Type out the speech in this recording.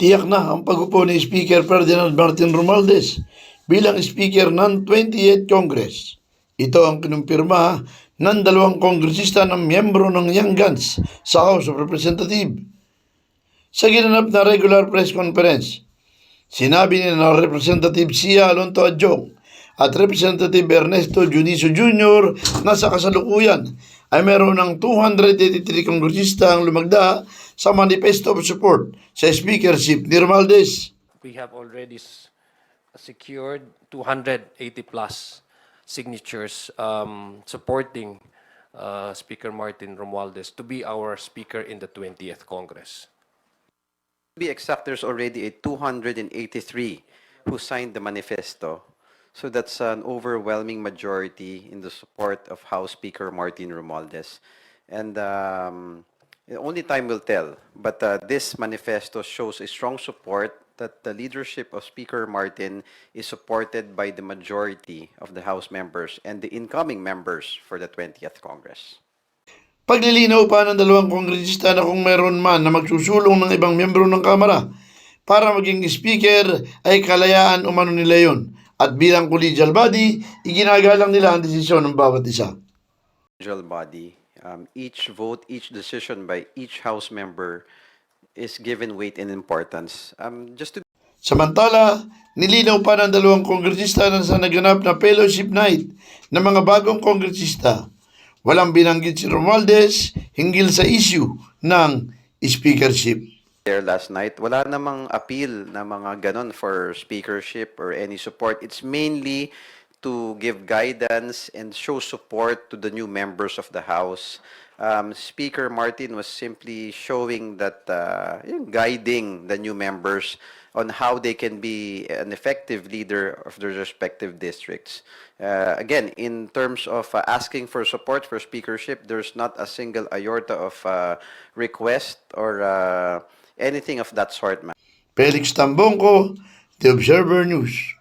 Tiyak na ang pag-upo ni Speaker Ferdinand Martin Romualdez bilang Speaker ng 28th Congress. Ito ang kinumpirma ng dalawang kongresista ng miyembro ng Young Guns sa House of Representatives. Sa ginanap na regular press conference, sinabi ni na Representative Sia Alonto Adjong at Representative Ernesto Juniso Jr. na sa kasalukuyan ay meron ng 283 kongresista ang lumagda sa Manifesto of Support sa speakership ni Romualdez. we have already secured 280 plus signatures um, supporting uh, Speaker Martin Romualdez to be our speaker in the 20th Congress. To be exact, there's already a 283 who signed the manifesto. So that's an overwhelming majority in the support of House Speaker Martin Romualdez. And um, only time will tell. But uh, this manifesto shows a strong support that the leadership of Speaker Martin is supported by the majority of the House members and the incoming members for the 20th Congress. Paglilinaw pa ng dalawang kongresista na kung meron man na magsusulong ng ibang miyembro ng Kamara para maging speaker ay kalayaan umano nila yon. At bilang collegial body, iginagalang nila ang desisyon ng bawat isa. individual body, um, each vote, each decision by each House member is given weight and importance. Um, just to Samantala, nilinaw pa ng dalawang kongresista na sa naganap na fellowship night ng mga bagong kongresista. Walang binanggit si Romualdez hinggil sa issue ng speakership. There last night, wala namang appeal na mga ganon for speakership or any support. It's mainly to give guidance and show support to the new members of the House. Um, Speaker Martin was simply showing that, uh, guiding the new members on how they can be an effective leader of their respective districts. Uh, again, in terms of uh, asking for support for speakership, there's not a single iota of uh, request or uh, anything of that sort, ma'am. Felix Tambongko, The Observer News.